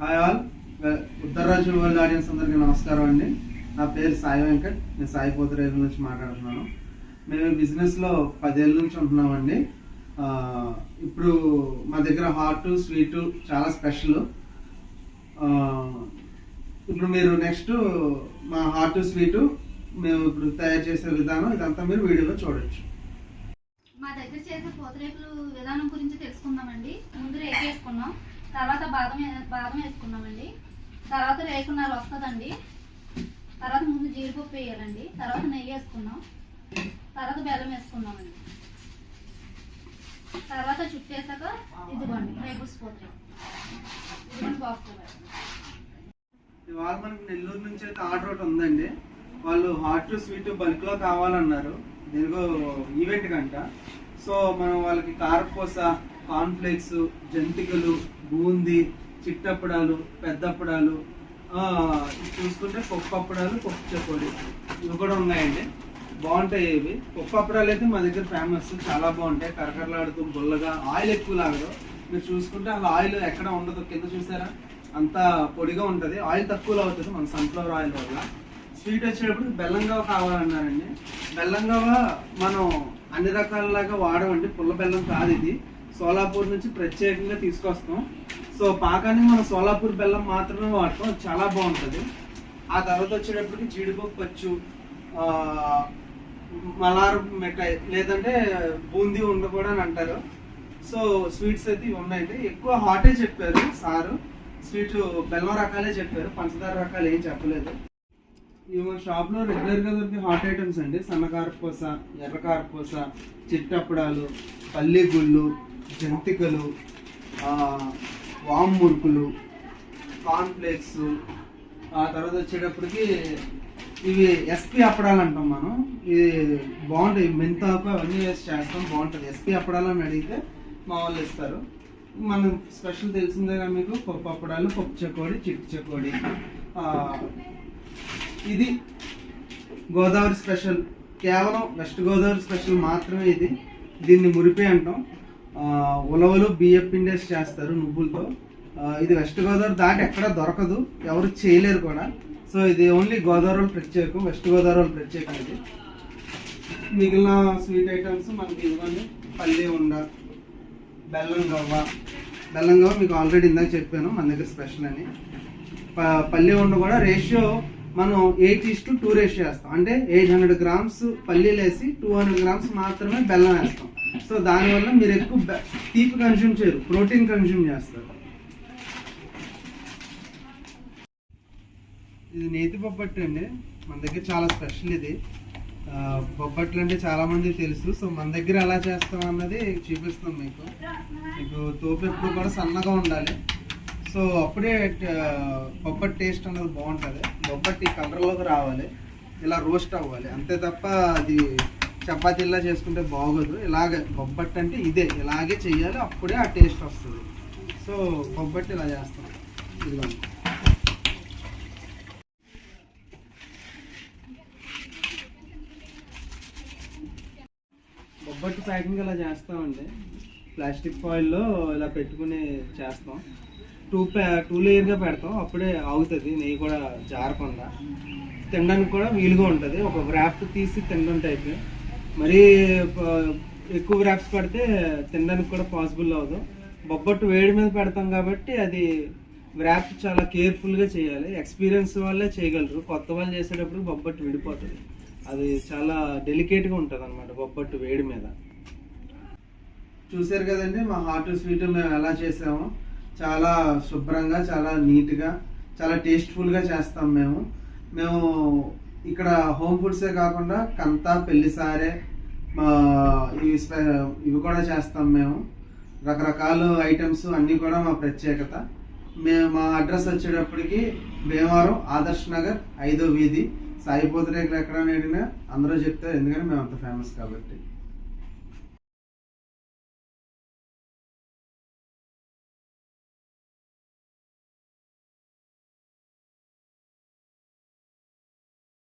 Hi all Uttararaju world audience అందరికీ నమస్కారం అండి. నా పేరు సాయి వెంకట్. నేను సాయి పోతరేరు నుంచి మాట్లాడుతున్నాను. మేము బిజినెస్లో పదేళ్ళ నుంచి ఉంటున్నామండి. ఇప్పుడు మా దగ్గర హాట్ స్వీటు చాలా స్పెషల్ ఇప్పుడు మీరు నెక్స్ట్ మా హాట్ స్వీటు మేము ఇప్పుడు తయారు చేసే విధానం ఇదంతా మీరు వీడియోలో చూడొచ్చు. మా దగ్గర చేసే పూతరేకులు విధానం గురించి తెలుసుకుందామండి. ముందు రేకు వేసుకున్నాం తర్వాత బాదం బాదం వేసుకున్నామండి. తర్వాత రేకున్నర వస్తుందండి. తర్వాత ముందు జీడిపప్పు వేయాలండి. తర్వాత నెయ్యి వేసుకున్నాం తర్వాత బెల్లం వేసుకున్నామండి తర్వాత చుట్టేసాక ఇదిగోండి రేపుస్ పోతాయి ఇదిగోండి బాక్స్ ఇవాళ మనకి నెల్లూరు నుంచి అయితే ఆర్డర్ ఒకటి ఉందండి. వాళ్ళు హాట్ స్వీట్ బల్క్లో కావాలన్నారు. దీనికో ఈవెంట్ కంట. సో మనం వాళ్ళకి కారపూస కార్న్ఫ్లేక్స్ జంతికలు బూందీ చిట్టప్పడాలు పెద్దప్పడాలు చూసుకుంటే పప్పు అప్పడాలు పప్పు చెకోడి ఇవి కూడా ఉన్నాయండి. బాగుంటాయి ఇవి. పప్పు అప్పడాలు అయితే మా దగ్గర ఫేమస్ చాలా బాగుంటాయి. కరకరలాడుతూ బుల్లగా ఆయిల్ ఎక్కువ లాగదు. మీరు చూసుకుంటే అలా ఆయిల్ ఎక్కడ ఉండదు. కింద చూసారా? అంత పొడిగా ఉంటుంది. ఆయిల్ తక్కువలో అవుతుంది. మన సన్ఫ్లవర్ ఆయిల్ వల్ల. స్వీట్ వచ్చేటప్పుడు బెల్లంగావ కావాలన్నారండి. బెల్లంగావ మనం అన్ని రకాలలాగా వాడమండి. పుల్ల బెల్లం కాదు ఇది. సోలాపూర్ నుంచి ప్రత్యేకంగా తీసుకొస్తాం. సో పాకాన్ని మనం సోలాపూర్ బెల్లం మాత్రమే వాడతాం. చాలా బాగుంటుంది. ఆ తర్వాత వచ్చేటప్పటికి జీడిపప్పు వచ్చు మలార్ మిఠాయి లేదంటే బూందీ ఉండ కూడా అని అంటారు. సో స్వీట్స్ అయితే ఇవి ఉన్నాయండి. ఎక్కువ హాటే చెప్పారు సారు. స్వీట్ బెల్లం రకాలే చెప్పారు. పంచదార రకాలు ఏం చెప్పలేదు. ఇవి మన షాప్లో రెగ్యులర్గా దొరికే హాట్ ఐటమ్స్ అండి. సన్నకారపూస ఎర్రకారపూస చిట్టప్పడాలు పల్లి గుళ్ళు జంతికలు వామ్ మురుకులు కార్న్ఫ్లేక్స్ ఆ తర్వాత వచ్చేటప్పటికి ఇవి ఎస్పీ అప్పడాలు అంటాం మనం. ఇది బాగుంటాయి. మెంతాకు అవన్నీ వేసి చేస్తాం. బాగుంటుంది. ఎస్పీ అప్పడాలు అని అడిగితే మా వాళ్ళు ఇస్తారు. మనం స్పెషల్ తెలిసిందేగా మీకు పప్పు అప్పడాలు పప్పు చెకోడి చిట్టు చెకోడి ఇది గోదావరి స్పెషల్ కేవలం వెస్ట్ గోదావరి స్పెషల్ మాత్రమే ఇది. దీన్ని మురిపి అంటాం. ఉలవలు బియ్యం పిండేసి చేస్తారు నువ్వులతో. ఇది వెస్ట్ గోదావరి దాటి ఎక్కడ దొరకదు. ఎవరు చేయలేరు కూడా. సో ఇది ఓన్లీ గోదావరి ప్రత్యేకం వెస్ట్ గోదావరి ప్రత్యేకం ఇది. మిగిలిన స్వీట్ ఐటమ్స్ మనకి ఇవ్వండి. పల్లి ఉండ బెల్లం గవ్వ. బెల్లం గవ్వ మీకు ఆల్రెడీ ఇందాక చెప్పాను మన దగ్గర స్పెషల్ అని. ప- పల్లి ఉండ కూడా రేషియో మనం eight is to two ratio వేస్తాం. అంటే ఎయిట్ హండ్రెడ్ గ్రామ్స్ పల్లీలు వేసి టూ హండ్రెడ్ గ్రామ్స్ మాత్రమే బెల్లం వేస్తాం. సో దానివల్ల మీరు ఎక్కువ తీపి కన్స్యూమ్ చేయరు ప్రోటీన్ కన్స్యూమ్ చేస్తారు. ఇది నేతి బొబ్బట్టు అండి. మన దగ్గర చాలా స్పెషల్ ఇది. బొబ్బట్లు అంటే చాలామంది తెలుసు. సో మన దగ్గర ఎలా చేస్తాం అన్నది చూపిస్తాం మీకు. మీకు తోపు ఎప్పుడు కూడా సన్నగా ఉండాలి. సో అప్పుడే బొబ్బట్ టేస్ట్ అన్నది బాగుంటుంది. బొబ్బట్టి కలర్లోకి రావాలి. ఇలా రోస్ట్ అవ్వాలి. అంతే తప్ప అది చపాతీలా చేసుకుంటే బాగోదు. ఇలాగే బొబ్బట్టు అంటే ఇదే. ఇలాగే చేయాలి అప్పుడే ఆ టేస్ట్ వస్తుంది. సో బొబ్బట్టి ఇలా చేస్తాం. ఇదిగోండి బొబ్బట్టు ప్యాకింగ్ ఇలా చేస్తామండి. ప్లాస్టిక్ ఫాయిల్లో ఇలా పెట్టుకుని చేస్తాం. టూ ప్యా టూ లేయర్గా పెడతాం. అప్పుడే ఆగుతుంది. నెయ్యి కూడా జారకుండా. తినడానికి కూడా వీలుగా ఉంటుంది. ఒక వ్రాప్ తీసి తినడం టైప్ మరీ ఎక్కువ గ్రాఫ్స్ పడితే తినడానికి కూడా పాసిబుల్ అవ్వదు. బొబ్బట్టు వేడి మీద పెడతాం కాబట్టి అది వ్రాప్ చాలా కేర్ఫుల్గా చేయాలి. ఎక్స్పీరియన్స్ వాళ్ళే చేయగలరు. కొత్త వాళ్ళు చేసేటప్పుడు బొబ్బట్టు విడిపోతుంది. అది చాలా డెలికేట్గా ఉంటుంది అనమాట బొబ్బట్టు వేడి మీద. చూసారు కదండి మా హాట్ స్వీట్ మేము ఎలా చేసాము. చాలా శుభ్రంగా చాలా నీట్గా చాలా టేస్ట్ఫుల్గా చేస్తాం మేము. మేము ఇక్కడ హోమ్ ఫుడ్సే కాకుండా కంతా పెళ్ళి సారే ఇవి ఇవి కూడా చేస్తాం మేము. రకరకాల ఐటమ్స్ అన్నీ కూడా మా ప్రత్యేకత. మేము మా అడ్రస్ వచ్చేటప్పటికి భీమవరం ఆదర్శ్ నగర్ ఐదో వీధి. సాయిపోతురేకులు ఎక్కడ అడిగినా అందరూ చెప్తారు ఎందుకంటే మేము అంత ఫేమస్ కాబట్టి.